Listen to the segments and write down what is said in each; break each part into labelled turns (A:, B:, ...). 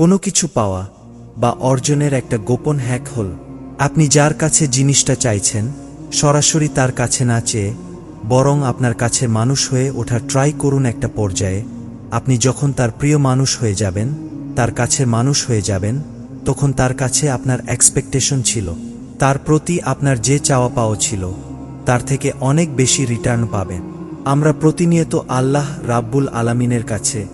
A: কোনো কিছু পাওয়া বা অর্জনের একটা গোপন হ্যাক হল। আপনি যার কাছে জিনিসটা চাইছেন, সরাসরি তার কাছে না চেয়ে বরং আপনার কাছে মানুষ হয়ে ওঠার ট্রাই করুন একটা পর্যায়ে। আপনি যখন তার প্রিয় মানুষ হয়ে যাবেন, তার কাছে মানুষ হয়ে যাবেন, তখন তার কাছে আপনার এক্সপেকটেশন ছিল। তার প্রতি আপনার যে চাওয়া পাওয়া ছিল, তার থেকে অনেক বেশি রিটার্ন পাবেন। আমরা প্রতিনিয়ত আল্লাহ রাব্বুল আলামিনের কাছে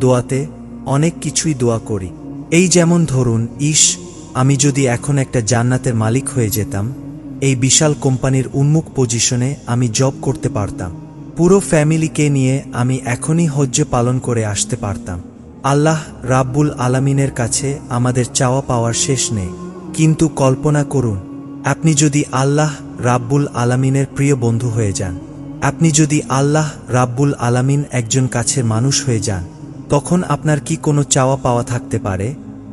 A: দোয়াতে অনেক কিছুই দোয়া করি। এই যেমন ধরুন, ইস, আমি যদি এখন একটা জান্নাতের মালিক হয়ে যেতাম, এই বিশাল কোম্পানির উন্মুখ পজিশনে আমি জব করতে পারতাম। পুরো ফ্যামিলিকে নিয়ে আমি এখনই হজ্জ পালন করে আসতে পারতাম। আল্লাহ রাব্বুল আলামিনের কাছে আমাদের চাওয়া পাওয়ার শেষ নেই। কিন্তু কল্পনা করুন, আপনি যদি আল্লাহ রাব্বুল আলামিনের প্রিয় বন্ধু হয়ে যান, আপনি যদি আল্লাহ রাব্বুল আলামিন একজন কাছের মানুষ হয়ে যান তখন আপনার কি কোনো চাওয়া পাওয়া থাকতে পারে?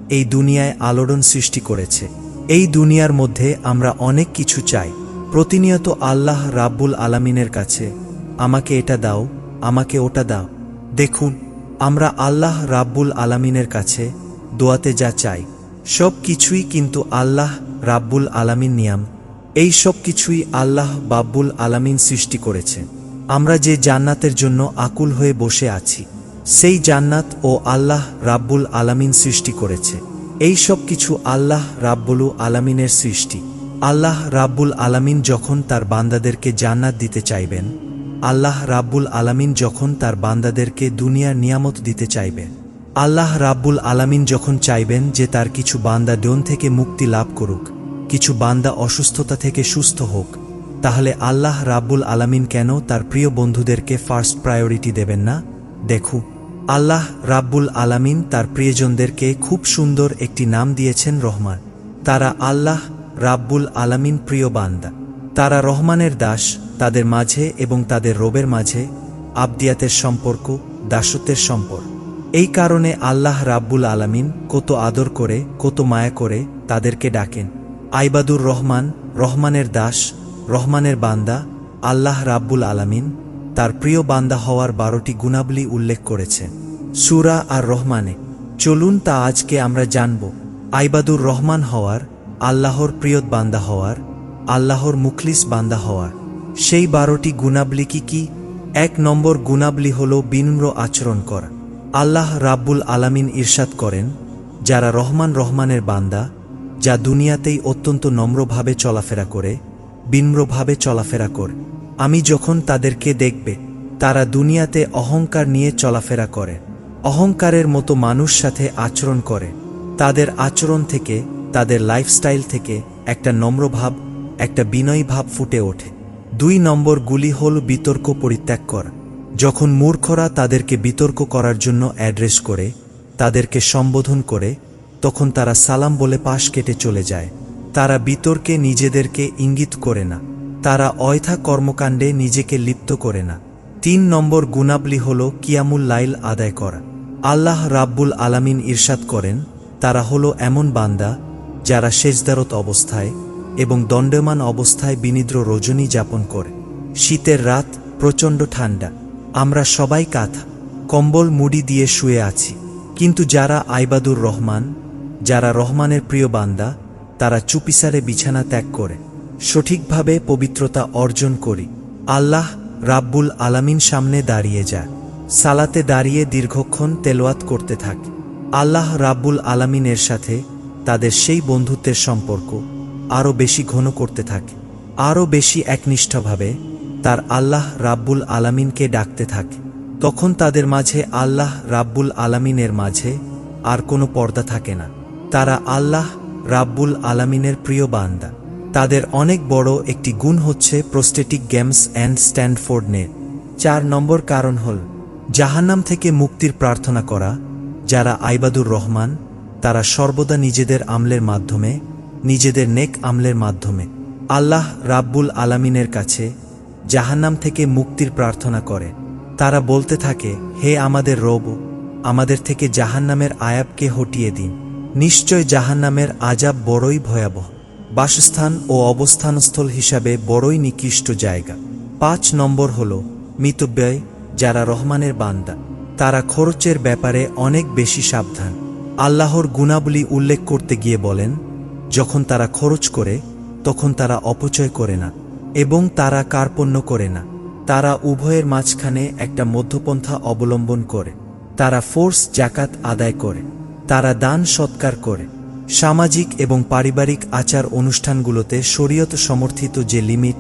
A: এই দুনিয়ায় আলোড়ন সৃষ্টি করেছে। এই দুনিয়ার মধ্যে আমরা অনেক কিছু চাই। প্রতিনিয়ত আল্লাহ রাব্বুল আলামিনের কাছে, আমাকে এটা দাও, আমাকে ওটা দাও। দেখুন, আমরা আল্লাহ রাব্বুল আলামিনের কাছে দোয়াতে যা চাই, সব কিছুই কিন্তু আল্লাহ রাব্বুল আলামিন নিয়াম। এই সব কিছুই আল্লাহ বাব্বুল আলামিন সৃষ্টি করেছে। আমরা যে জান্নাতের জন্য আকুল হয়ে বসে আছি সেই জান্নাত ও আল্লাহ রাব্বুল আলামিন সৃষ্টি করেছে। এই সব কিছু আল্লাহ রাব্বুলু আলামিনের সৃষ্টি। আল্লাহ রাব্বুল আলামিন যখন তার বান্দাদেরকে জান্নাত দিতে চাইবেন, আল্লাহ রাব্বুল আলামিন যখন তার বান্দাদেরকে দুনিয়ার নিয়ামত দিতে চাইবেন, আল্লাহ রাব্বুল আলামিন যখন চাইবেন যে তার কিছু বান্দা ডোন থেকে মুক্তি লাভ করুক, কিছু বান্দা অসুস্থতা থেকে সুস্থ হোক, তাহলে আল্লাহ রাব্বুল আলামিন কেন তার প্রিয় বন্ধুদেরকে ফার্স্ট প্রায়োরিটি দেবেন না? দেখু আল্লাহ রাব্বুল আলামিন তার প্রিয়জনদেরকে খুব সুন্দর একটি নাম দিয়েছেন রহমান। তারা আল্লাহ রাব্বুল আলামিন প্রিয় বান্দা। তারা রহমানের দাস, তাদের মাঝে এবং তাদের রবের মাঝে আবদিয়াতের সম্পর্ক, দাসত্বের সম্পর্ক। এই কারণে আল্লাহ রাব্বুল আলামিন কত আদর করে, কত মায়া করে তাদেরকে ডাকেন। আইবাদুর রহমান, রহমানের দাস, রহমানের বান্দা, আল্লাহ রাব্বুল আলামিন তার প্রিয় বান্দা হওয়ার বারোটি গুণাবলী উল্লেখ করেছেন সুরা আর রহমানে চলুন তা আজকে আমরা জানব। আইবাদুর রহমান হওয়ার, আল্লাহর প্রিয়ত বান্দা হওয়ার, আল্লাহর মুখলিস বান্দা হওয়ার। সেই বারোটি গুণাবলী কি কি? এক নম্বর গুণাবলী হল বিনম্র আচরণ করা। আল্লাহ রাব্বুল আলামিন ইরশাদ করেন, যারা রহমান রহমানের বান্দা, যা দুনিয়াতেই অত্যন্ত নম্রভাবে চলাফেরা করে, বিনম্রভাবে চলাফেরা করে। আমি যখন তাদেরকে দেখবে, তারা দুনিয়াতে অহংকার নিয়ে চলাফেরা করে, অহংকারের মতো মানুষ সাথে আচরণ করে। তাদের আচরণ থেকে, তাদের লাইফস্টাইল থেকে একটা নম্রভাব একটা বিনয়ী ভাব ফুটে ওঠে। দুই নম্বর গুলি হল বিতর্ক পরিত্যাগ করা। যখন মূর্খরা তাদেরকে বিতর্ক করার জন্য অ্যাড্রেস করে, তাদেরকে সম্বোধন করে, তখন তারা সালাম বলে পাশ কেটে চলে যায়। তারা বিতর্কে নিজেদেরকে ইঙ্গিত করে না। তারা অয়থা কর্মকাণ্ডে নিজেকে লিপ্ত করে না। তিন নম্বর গুণাবলী হল কিয়ামুল লাইল আদায় করা। আল্লাহ রাব্বুল আলামিন ইরশাদ করেন, তারা হলো এমন বান্দা যারা সেজদারত অবস্থায় এবং দণ্ডমান অবস্থায় বিনিদ্র রজনী যাপন করে। শীতের রাত প্রচণ্ড ঠান্ডা আমরা সবাই কাঁথা, কম্বল মুড়ি দিয়ে শুয়ে আছি। কিন্তু যারা আইবাদুর রহমান, যারা রহমানের প্রিয় বান্দা, তারা চুপিসারে বিছানা ত্যাগ করে। সঠিকভাবে পবিত্রতা অর্জন করি। আল্লাহ রাব্বুল আলামিন সামনে দাঁড়িয়ে যায়। সালাতে দাঁড়িয়ে দীর্ঘক্ষণ তেলোয়াত করতে থাকে। আল্লাহ রাব্বুল আলামিনের সাথে তাদের সেই বন্ধুত্বের সম্পর্ক আরও বেশি ঘন করতে থাকে। আরও বেশি একনিষ্ঠভাবে তার আল্লাহ রাব্বুল আলামিনকে ডাকতে থাকে। তখন তাদের মাঝে আল্লাহ রাব্বুল আলামিনের মাঝে আর কোনো পর্দা থাকে না। তারা আল্লাহ রাব্বুল আলামিনের প্রিয় বান্দা। তাদের অনেক বড় একটি গুণ হচ্ছে prosthetic games and Stanford net চার নম্বর কারণ হল জাহান্নাম থেকে মুক্তির প্রার্থনা করা, যারা আইবাদুর রহমান, তারা সর্বদা নিজেদের আমলের মাধ্যমে, নিজেদের নেক আমলের মাধ্যমে। আল্লাহ রাব্বুল আলামিনের কাছে জাহান্নাম থেকে মুক্তির প্রার্থনা করে। তারা বলতে থাকে, হে আমাদের রব, আমাদের থেকে জাহান্নামের আয়াবকে হটিয়ে দিন। নিশ্চয় জাহান্নামের আজাব বড়ই ভয়াবহ। বাসস্থান ও অবস্থানস্থল হিসাবে বড়ই নিকৃষ্ট জায়গা। পাঁচ নম্বর হল মিতব্যয়, যারা রহমানের বান্দা। তারা খরচের ব্যাপারে অনেক বেশি সাবধান। আল্লাহর গুণাবলী উল্লেখ করতে গিয়ে বলেন, যখন তারা খরচ করে, তখন তারা অপচয় করে না এবং তারা কার্পণ্য করে না। তারা উভয়ের মাঝখানে একটা মধ্যপন্থা অবলম্বন করে। তারা ফোর্স জাকাত আদায় করে। তারা দান সৎকার করে। সামাজিক এবং পারিবারিক আচার অনুষ্ঠানগুলোতে শরীয়ত সমর্থিত যে লিমিট,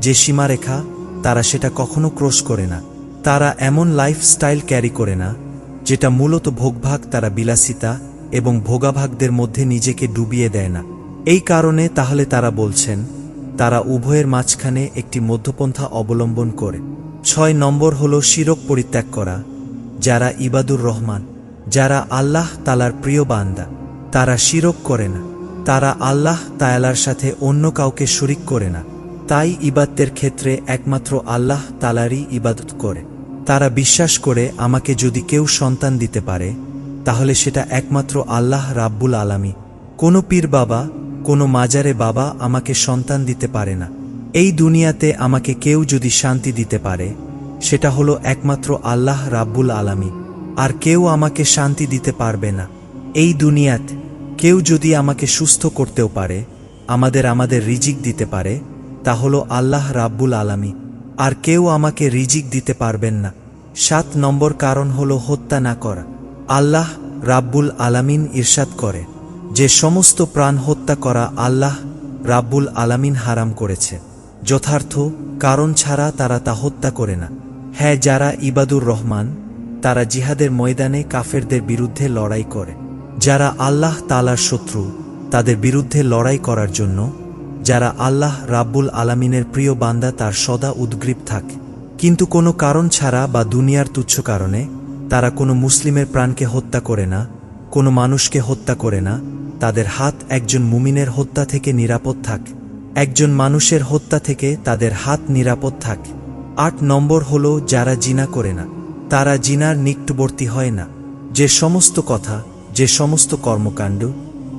A: যে সীমারেখা, তারা সেটা কখনো ক্রস করে না। তারা এমন লাইফস্টাইল ক্যারি করে না, যেটা মূলত ভোগভাগ তারা বিলাসিতা এবং ভোগাভাগদের মধ্যে নিজেকে ডুবিয়ে দেয় না। এই কারণে তাহলে তারা বলছেন, তারা উভয়ের মাঝখানে একটি মধ্যপন্থা অবলম্বন করে। ছয় নম্বর হল শিরক পরিত্যাগ করা, যারা ইবাদুর রহমান, যারা আল্লাহ তালার প্রিয় বান্দা। তারা শিরক করে না। তারা আল্লাহ তায়ালার সাথে অন্য কাউকে শরিক করে না। তাই ইবাদতের ক্ষেত্রে একমাত্র আল্লাহ তালারই ইবাদত করে। তারা বিশ্বাস করে আমাকে যদি কেউ সন্তান দিতে পারে, তাহলে সেটা একমাত্র আল্লাহ রাব্বুল আলামী কোনো পীর বাবা, কোনো মাজারে বাবা আমাকে সন্তান দিতে পারে না। এই দুনিয়াতে আমাকে কেউ যদি শান্তি দিতে পারে, সেটা হলো একমাত্র আল্লাহ রাব্বুল আলামী আর কেউ আমাকে শান্তি দিতে পারবে না। এই দুনিয়াত কেউ যদি আমাকে সুস্থ করতেও পারে, আমাদের আমাদের রিজিক দিতে পারে, তা হলো আল্লাহ রাব্বুল আলামী আর কেউ আমাকে রিজিক দিতে পারবেন না। সাত নম্বর কারণ হলো হত্যা না করা। আল্লাহ রাব্বুল আলামিন ইরশাদ করে, যে সমস্ত প্রাণ হত্যা করা আল্লাহ রাব্বুল আলামিন হারাম করেছে। যথার্থ কারণ ছাড়া তারা তা হত্যা করে না। হ্যাঁ যারা ইবাদুর রহমান, তারা জিহাদের ময়দানে কাফেরদের বিরুদ্ধে লড়াই করে। যারা আল্লাহ তালার শত্রু, তাদের বিরুদ্ধে লড়াই করার জন্য, যারা আল্লাহ রাব্বুল আলামিনের প্রিয় বান্দা তার সদা উদ্গ্রীব থাকে। কিন্তু কোনো কারণ ছাড়া বা দুনিয়ার তুচ্ছ কারণে, তারা কোনো মুসলিমের প্রাণকে হত্যা করে না, কোনো মানুষকে হত্যা করে না, তাদের হাত একজন মুমিনের হত্যা থেকে নিরাপদ থাক। একজন মানুষের হত্যা থেকে তাদের হাত নিরাপদ থাক। আট নম্বর হল যারা জিনা করে না, তারা জিনার নিকটবর্তী হয় না। যে সমস্ত কথা যে সমস্ত কর্মকাণ্ড,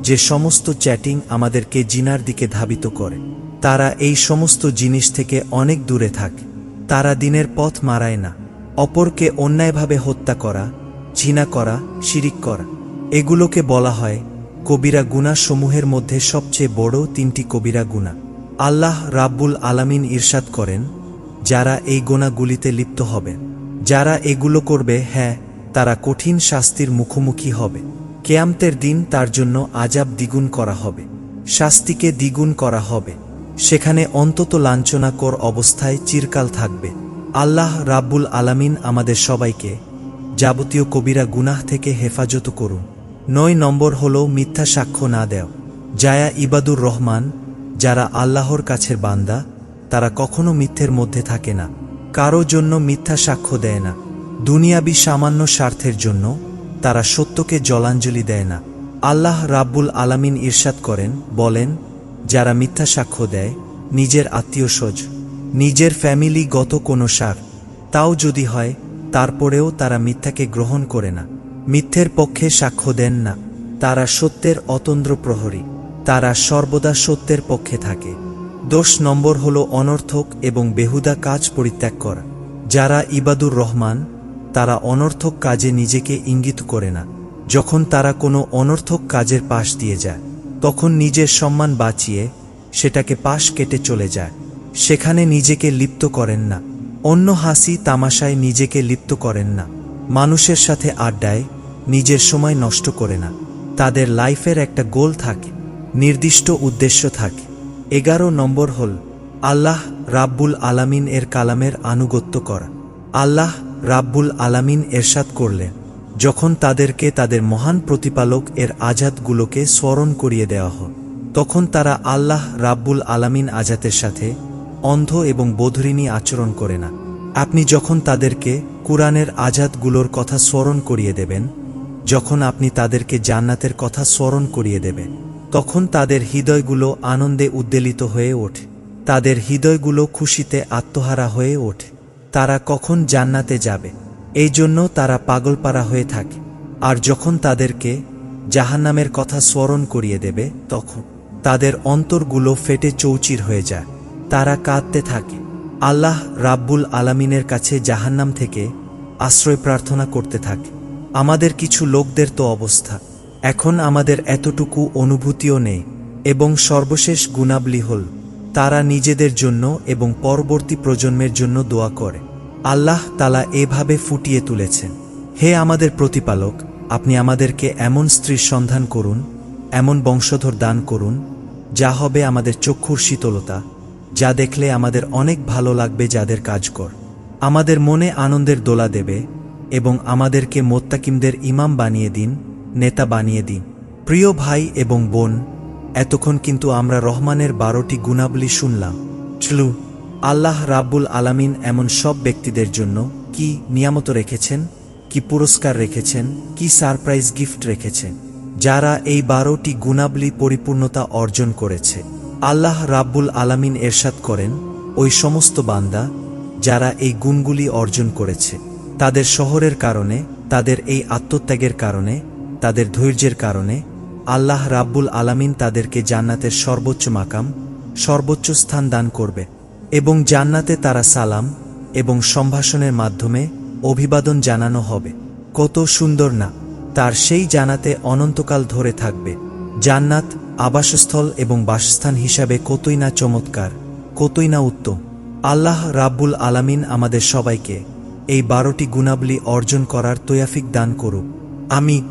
A: যে সমস্ত চ্যাটিং আমাদেরকে জিনার দিকে ধাবিত করে, তারা এই সমস্ত জিনিস থেকে অনেক দূরে থাকে। তারা দিনের পথ মারায় না, অপরকে অন্যায়ভাবে হত্যা করা জিনা করা, শিরিক করা। এগুলোকে বলা হয় কবিরা গুণা সমূহের মধ্যে সবচেয়ে বড় তিনটি কবিরা গুণা। আল্লাহ রাব্বুল আলামিন ইরশাদ করেন, যারা এই গোনাগুলিতে লিপ্ত হবে, যারা এগুলো করবে হ্যাঁ তারা কঠিন শাস্তির মুখোমুখি হবে। কেয়ামতের দিন তার জন্য আজাব দ্বিগুণ করা হবে, শাস্তিকে দ্বিগুণ করা হবে। সেখানে অন্তত লাঞ্ছনাকর অবস্থায় চিরকাল থাকবে। আল্লাহ রাব্বুল আলামিন আমাদের সবাইকে যাবতীয় কবিরা গুনাহ থেকে হেফাজত করুন। নয় নম্বর হল মিথ্যা সাক্ষ্য না দেও জায়া ইবাদুর রহমান, যারা আল্লাহর কাছের বান্দা, তারা কখনো মিথ্যের মধ্যে থাকে না। কারও জন্য মিথ্যা সাক্ষ্য দেয় না। দুনিয়াবি সামান্য স্বার্থের জন্য তারা সত্যকে জলাঞ্জলি দেয় না। আল্লাহ রাব্বুল আলামিন ইরশাদ করেন, বলেন, যারা মিথ্যা সাক্ষ্য দেয়, নিজের আত্মীয় স্বজ, নিজের ফ্যামিলিগত কোনো সার, তাও যদি হয়, তারপরেও তারা মিথ্যাকে গ্রহণ করে না। মিথ্যের পক্ষে সাক্ষ্য দেন না। তারা সত্যের অতন্দ্র প্রহরী। তারা সর্বদা সত্যের পক্ষে থাকে। দোষ নম্বর হল অনর্থক এবং বেহুদা কাজ পরিত্যাগ করা। যারা ইবাদুর রহমান তারা অনর্থক কাজে নিজেকে ইঙ্গিত করে না। যখন তারা কোনো অনর্থক কাজের পাশ দিয়ে যায়, তখন নিজের সম্মান বাঁচিয়ে সেটাকে পাশ কেটে চলে যায়। সেখানে নিজেকে লিপ্ত করেন না। অন্য হাসি তামাশায় নিজেকে লিপ্ত করেন না। মানুষের সাথে আড্ডায় নিজের সময় নষ্ট করে না। তাদের লাইফের একটা গোল থাকে, নির্দিষ্ট উদ্দেশ্য থাকে। এগারো নম্বর হল আল্লাহ রাব্বুল আলামিন এর কালামের আনুগত্য করা। আল্লাহ রাব্বুল আলামিন এরশাদ করলেন, যখন তাদেরকে তাদের মহান প্রতিপালক এর আজাদগুলোকে স্মরণ করিয়ে দেওয়া হয়। তখন তারা আল্লাহ রাব্বুল আলামিন আজাতের সাথে অন্ধ এবং বোধরিনী আচরণ করে না। আপনি যখন তাদেরকে কুরআনের আজাদগুলোর কথা স্মরণ করিয়ে দেবেন, যখন আপনি তাদেরকে জান্নাতের কথা স্মরণ করিয়ে দেবেন, তখন তাদের হৃদয়গুলো আনন্দে উদ্বেলিত হয়ে ওঠে। তাদের হৃদয়গুলো খুশিতে আত্মহারা হয়ে ওঠে। তারা কখন জান্নাতে যাবে। এই জন্য তারা পাগলপাড়া হয়ে থাকে। আর যখন তাদেরকে জাহান্নামের কথা স্মরণ করিয়ে দেবে, তখন তাদের অন্তরগুলো ফেটে চৌচির হয়ে যায়। তারা কাঁদতে থাকে। আল্লাহ রাব্বুল আলামিনের কাছে জাহান্নাম থেকে আশ্রয় প্রার্থনা করতে থাকে। আমাদের কিছু লোকদের তো অবস্থা। এখন আমাদের এতটুকু অনুভূতিও নেই। এবং সর্বশেষ গুণাবলী হল তারা নিজেদের জন্য এবং পরবর্তী প্রজন্মের জন্য দোয়া করে। আল্লাহ তালা এভাবে ফুটিয়ে তুলেছেন। হে আমাদের প্রতিপালক, আপনি আমাদেরকে এমন স্ত্রীর সন্ধান করুন, এমন বংশধর দান করুন, যা হবে আমাদের চক্ষুর শীতলতা, যা দেখলে আমাদের অনেক ভালো লাগবে যাদের কাজ কর। আমাদের মনে আনন্দের দোলা দেবে এবং আমাদেরকে মোত্তাকিমদের ইমাম বানিয়ে দিন, নেতা বানিয়ে দিন। প্রিয় ভাই এবং বোন এতক্ষণ কিন্তু আমরা রহমানের বারোটি গুণাবলী শুনলাম। চলু, আল্লাহ রাব্বুল আলামিন এমন সব ব্যক্তিদের জন্য কি নিয়ামত রেখেছেন? কি পুরস্কার রেখেছেন? কি সারপ্রাইজ গিফট রেখেছেন? যারা এই বারোটি গুণাবলী পরিপূর্ণতা অর্জন করেছে। আল্লাহ রাব্বুল আলামিন এরশাদ করেন, ওই সমস্ত বান্দা যারা এই গুণগুলি অর্জন করেছে, তাদের শহরের কারণে, তাদের এই আত্মত্যাগের কারণে, তাদের ধৈর্যের কারণে আল্লাহ রাব্বুল আলামিন তাদেরকে জান্নাতের সর্বোচ্চ মাকাম, সর্বোচ্চ স্থান দান করবে এবং জান্নাতে তারা সালাম এবং সম্ভাষণের মাধ্যমে অভিবাদন জানানো হবে। কত সুন্দর না, তার সেই জানাতে অনন্তকাল ধরে থাকবে। জান্নাত, আবাসস্থল এবং বাসস্থান হিসাবে কতই না চমৎকার, কতই না উত্তম। আল্লাহ রাব্বুল আলামিন আমাদের সবাইকে এই বারোটি গুণাবলী অর্জন করার তৈয়াফিক দান করুক। আমি